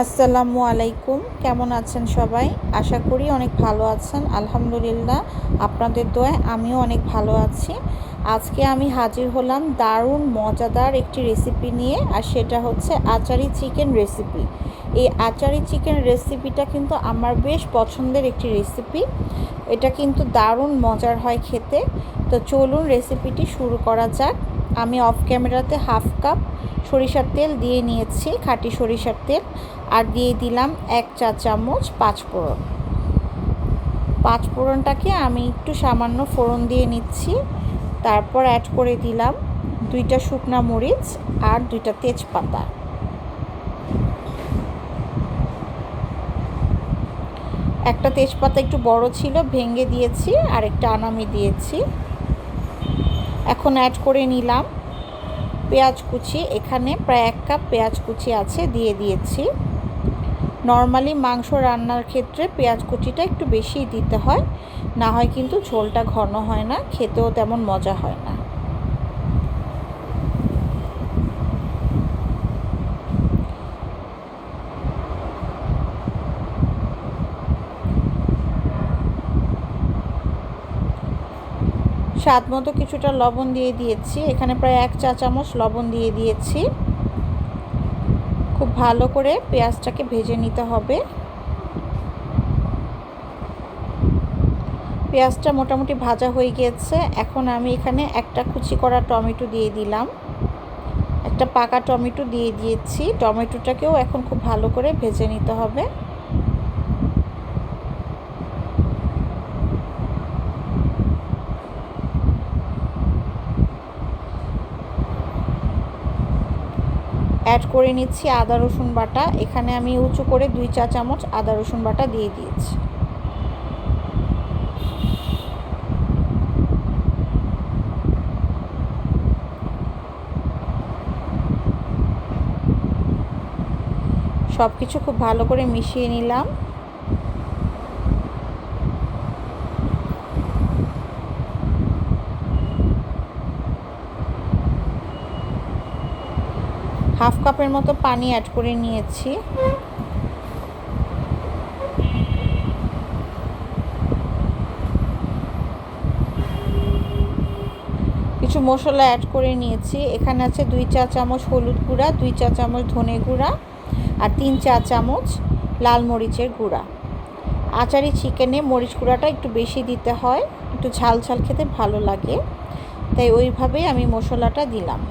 আসসালামু আলাইকুম। কেমন আছেন সবাই? আশা করি অনেক ভালো আছেন। আলহামদুলিল্লাহ, আপনাদের দোয়ায় আমিও অনেক ভালো আছি। আজকে আমি হাজির হলাম দারুণ মজাদার একটি রেসিপি নিয়ে, আর সেটা হচ্ছে আচারি চিকেন রেসিপি এই আচারি চিকেন রেসিপিটা কিন্তু আমার বেশ পছন্দের একটি রেসিপি এটা কিন্তু দারুণ মজার হয় খেতে। তো চলুন রেসিপিটি শুরু করা যাক। আমি অফ ক্যামেরাতে হাফ কাপ সরিষার তেল দিয়ে নিয়েছি, খাঁটি সরিষার তেল, আর দিয়ে দিলাম এক চা চামচ পাঁচ ফোড়ন। পাঁচ ফোড়নটাকে আমি একটু সামান্য ফোড়ন দিয়ে নিচ্ছি, তারপর অ্যাড করে দিলাম দুইটা শুকনা মরিচ আর দুইটা তেজপাতা। একটা তেজপাতা একটু বড় ছিল, ভেঙে দিয়েছি আর একটা আনামি দিয়েছি। এখন অ্যাড করে নিলাম। পেঁয়াজ কুচি, এখানে প্রায় এক কাপ পেঁয়াজ কুচি আছে, দিয়ে দিয়েছি। নর্মালি মাংস রান্নার ক্ষেত্রে পেঁয়াজ কুচিটা একটু বেশিই দিতে হয়, না হয় কিন্তু ঝোলটা ঘন হয় না, খেতেও তেমন মজা হয় না। স্বাদ মতো কিছুটা লবণ দিয়ে দিয়েছি। এখানে প্রায় এক চা চামচ লবণ দিয়ে দিয়েছি। খুব ভালো করে পেঁয়াজটাকে ভেজে নিতে হবে। পেঁয়াজটা মোটামুটি ভাজা হয়ে গিয়েছে। এখন আমি এখানে একটা কুচি করা টমেটো দিয়ে দিলাম। একটা পাকা টমেটো দিয়ে দিয়েছি। টমেটোটাকেও এখন খুব ভালো করে ভেজে নিতে হবে। অ্যাড করে নিচ্ছি আদা, রসুন বাটা। এখানে আমি উঁচু করে দুই চা চামচ আদা, রসুন বাটা দিয়ে দিয়েছি। সব কিছু খুব ভালো করে মিশিয়ে নিলাম। হাফ কাপের মতো পানি অ্যাড করে নিয়েছি। কিছু মশলা অ্যাড করে নিয়েছি। এখানে আছে দুই চা চামচ হলুদ গুঁড়া, দুই চা চামচ ধনে গুঁড়া আর তিন চা চামচ লাল মরিচের গুঁড়া। আচারি চিকেনে মরিচ গুঁড়াটা একটু বেশি দিতে হয়, একটু ঝাল ঝাল খেতে ভালো লাগে। তাই ওইভাবেই আমি মশলাটা দিলাম।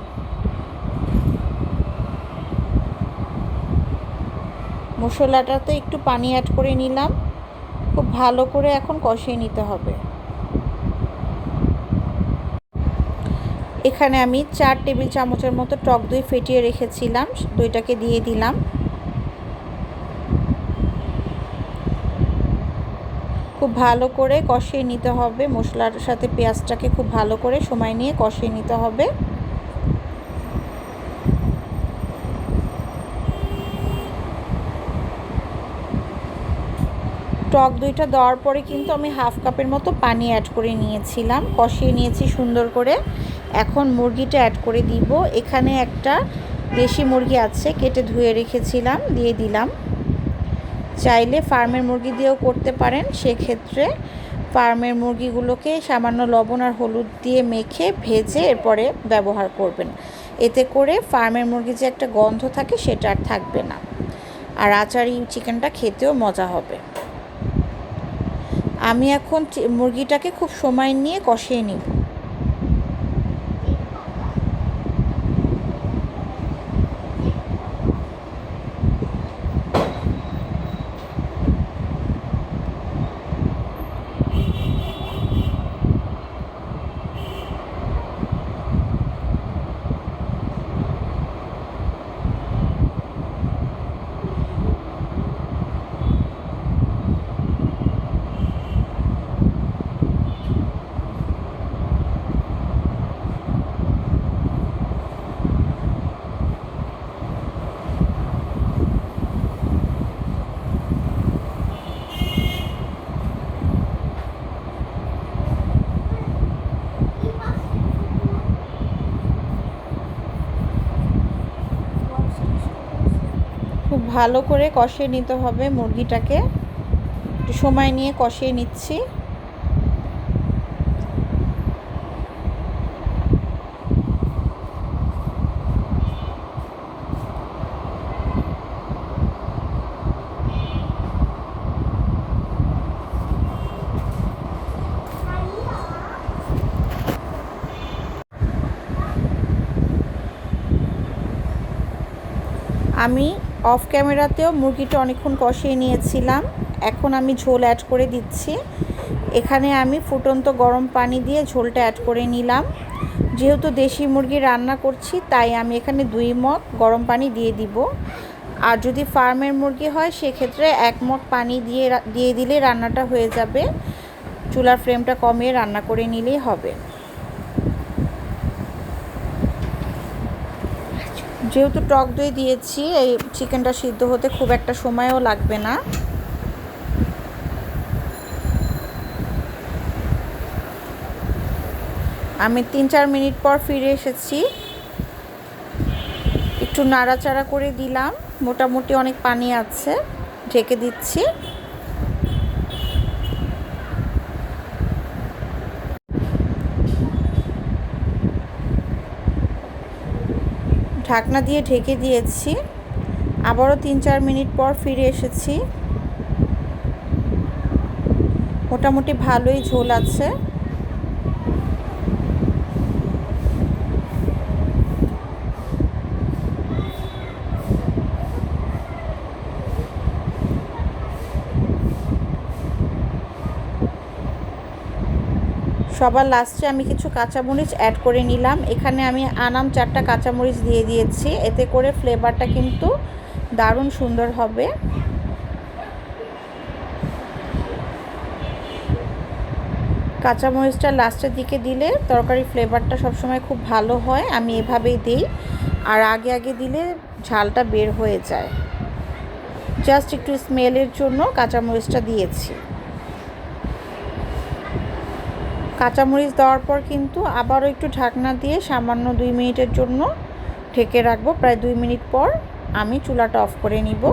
মশলাটাতে একটু পানি অ্যাড করে নিলাম। খুব ভালো করে এখন কষিয়ে নিতে হবে। এখানে আমি চার টেবিল চামচের মতো টক দই ফেটিয়ে রেখেছিলাম, দইটাকে দিয়ে দিলাম। খুব ভালো করে কষিয়ে নিতে হবে। মশলার সাথে পেঁয়াজটাকে খুব ভালো করে সময় নিয়ে কষিয়ে নিতে হবে। টক দইটা দেওয়ার পরে কিন্তু আমি হাফ কাপের মতো পানি অ্যাড করে নিয়েছিলাম, কষিয়ে নিয়েছি সুন্দর করে। এখন মুরগিটা অ্যাড করে দিব। এখানে একটা দেশি মুরগি আছে, কেটে ধুয়ে রেখেছিলাম, দিয়ে দিলাম। চাইলে ফার্মের মুরগি দিয়েও করতে পারেন, সেক্ষেত্রে ফার্মের মুরগিগুলোকে সামান্য লবণ আর হলুদ দিয়ে মেখে ভেজে এরপরে ব্যবহার করবেন। এতে করে ফার্মের মুরগি যে একটা গন্ধ থাকে, সেটা আর থাকবে না। আর আচারি চিকেনটা খেতেও মজা হবে। আমি এখন মুরগিটাকে খুব সময় নিয়ে কষিয়ে নিব। ভালো করে কষিয়ে নিতে হবে মুরগিটাকে। একটু সময় নিয়ে কষিয়ে নিচ্ছি। আমি অফ ক্যামেরাতেও মুরগিটা অনেকক্ষণ কষিয়ে নিয়েছিলাম। এখন আমি ঝোল অ্যাড করে দিচ্ছি। এখানে আমি ফুটন্ত গরম পানি দিয়ে ঝোলটা অ্যাড করে নিলাম। যেহেতু দেশি মুরগি রান্না করছি, তাই আমি এখানে দুই মগ গরম পানি দিয়ে দিব। আর যদি ফার্মের মুরগি হয়, সেক্ষেত্রে এক মগ পানি দিয়ে দিয়ে দিলে রান্নাটা হয়ে যাবে। চুলার ফ্লেমটা কমিয়ে রান্না করে নিলেই হবে। যেহেতু টক দই দিয়েছি, এই চিকেনটা সিদ্ধ হতে খুব একটা সময়ও লাগবে না। আমি তিন চার মিনিট পর ফিরে এসেছি। একটু নাড়াচাড়া করে দিলাম। মোটামুটি অনেক পানি আছে, ঢেকে দিচ্ছি। ঢাকনা দিয়ে ঢেকে দিয়েছি। আবারও তিন চার মিনিট পর ফিরে এসেছি। মোটামুটি ভালোই ঝোল আছে। সবার লাস্টে আমি কিছু কাঁচামরিচ অ্যাড করে নিলাম। এখানে আমি আনাম চারটা কাঁচামরিচ দিয়ে দিয়েছি। এতে করে ফ্লেভারটা কিন্তু দারুণ সুন্দর হবে। কাঁচামরিচটা লাস্টের দিকে দিলে তরকারি ফ্লেভারটা সবসময় খুব ভালো হয়। আমি এভাবেই দিই। আর আগে আগে দিলে ঝালটা বের হয়ে যায়। জাস্ট একটু স্মেলের জন্য কাঁচামরিচটা দিয়েছি। কাঁচামরিচ দেওয়ার পর কিন্তু আবারও একটু ঢাকনা দিয়ে সামান্য দুই মিনিটের জন্য ঢেকে রাখব। প্রায় দুই মিনিট পর আমি চুলাটা অফ করে নিব।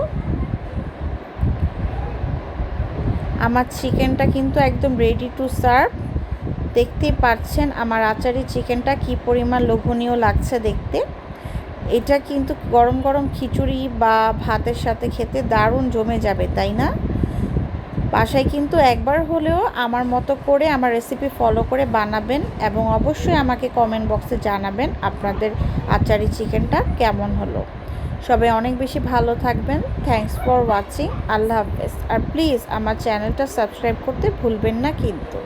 আমার চিকেনটা কিন্তু একদম রেডি টু সার্ভ দেখতেই পাচ্ছেন আমার আচারি চিকেনটা কি পরিমাণ লোভনীয় লাগছে দেখতে। এটা কিন্তু গরম গরম খিচুড়ি বা ভাতের সাথে খেতে দারুণ জমে যাবে, তাই না? বাসায় কিন্তু একবার হলেও আমার মতো করে আমার রেসিপি ফলো করে বানাবেন এবং অবশ্যই আমাকে কমেন্ট বক্সে জানাবেন আপনাদের আচারি চিকেনটা কেমন হলো। সবাই অনেক বেশি ভালো থাকবেন। থ্যাংকস ফর ওয়াচিং আল্লাহ হাফেজ। আর প্লিজ আমার চ্যানেলটা সাবস্ক্রাইব করতে ভুলবেন না কিন্তু।